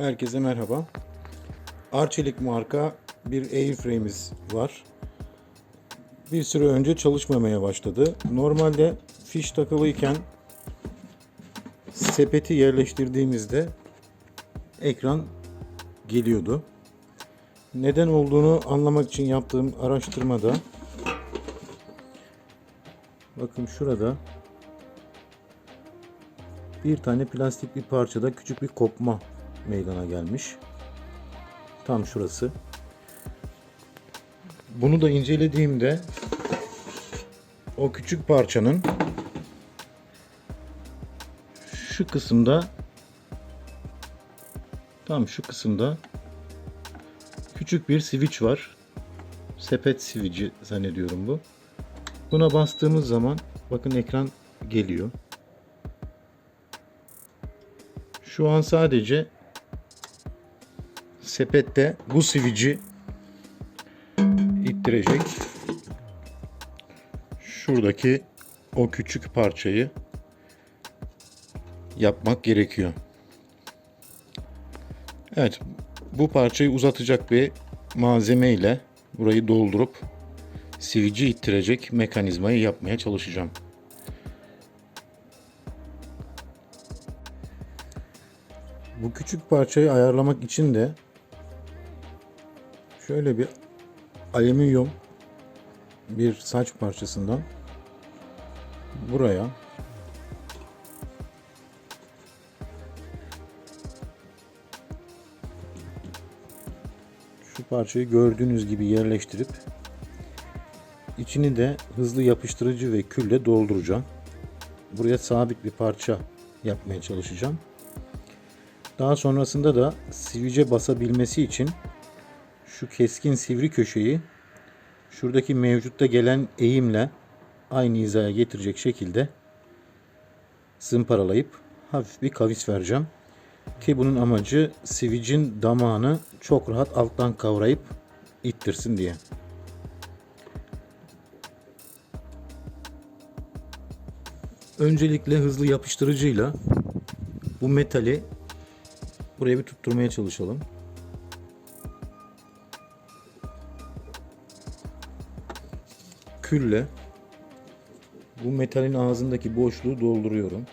Herkese merhaba. Arçelik marka bir airframe'imiz var. Bir süre önce çalışmamaya başladı. Normalde fiş takılıyken sepeti yerleştirdiğimizde ekran geliyordu. Neden olduğunu anlamak için yaptığım araştırmada bakın şurada bir tane plastik bir parçada küçük bir kopma meydana gelmiş. Tam şurası. Bunu da incelediğimde o küçük parçanın şu kısımda tam şu kısımda küçük bir switch var. Sepet switch'i zannediyorum bu. Buna bastığımız zaman bakın ekran geliyor. Şu an sadece sepette bu switch'i ittirecek. Şuradaki o küçük parçayı yapmak gerekiyor. Evet, bu parçayı uzatacak bir malzeme ile burayı doldurup switch'i ittirecek mekanizmayı yapmaya çalışacağım. Bu küçük parçayı ayarlamak için de şöyle bir alüminyum bir saç parçasından buraya şu parçayı gördüğünüz gibi yerleştirip içini de hızlı yapıştırıcı ve külle dolduracağım. Buraya sabit bir parça yapmaya çalışacağım. Daha sonrasında da sivice basabilmesi için şu keskin sivri köşeyi şuradaki mevcutta gelen eğimle aynı hizaya getirecek şekilde zımparalayıp hafif bir kavis vereceğim. Ki bunun amacı sivicin damağını çok rahat alttan kavrayıp ittirsin diye. Öncelikle hızlı yapıştırıcıyla bu metali buraya bir tutturmaya çalışalım. Külle bu metalin ağzındaki boşluğu dolduruyorum.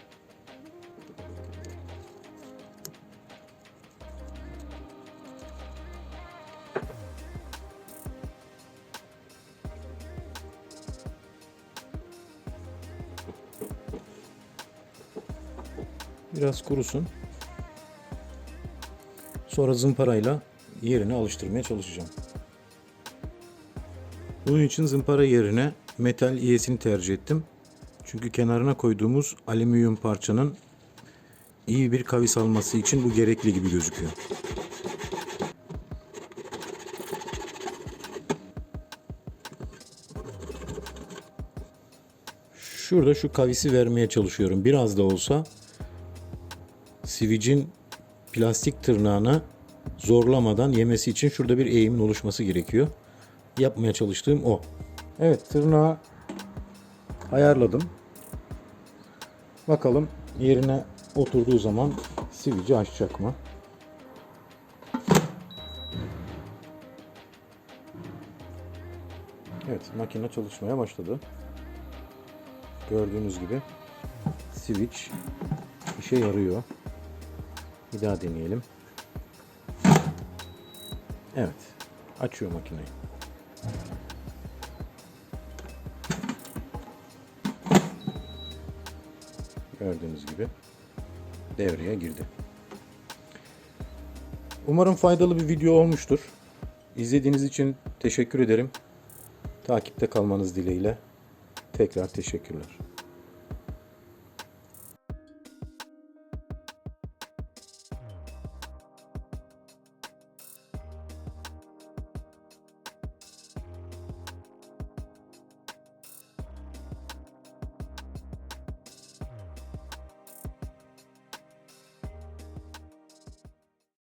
Biraz kurusun. Sonra zımparayla yerine alıştırmaya çalışacağım. Bunun için zımpara yerine metal iyesini tercih ettim. Çünkü kenarına koyduğumuz alüminyum parçanın iyi bir kavis alması için bu gerekli gibi gözüküyor. Şurada şu kavisi vermeye çalışıyorum. Biraz da olsa sivicin plastik tırnağını zorlamadan yemesi için şurada bir eğimin oluşması gerekiyor. Yapmaya çalıştığım o. Evet tırnağı ayarladım. Bakalım yerine oturduğu zaman sivici açacak mı? Evet makine çalışmaya başladı. Gördüğünüz gibi switch işe yarıyor. Bir daha deneyelim. Evet. Açıyor makineyi. Gördüğünüz gibi devreye girdi. Umarım faydalı bir video olmuştur. İzlediğiniz için teşekkür ederim. Takipte kalmanız dileğiyle. Tekrar teşekkürler.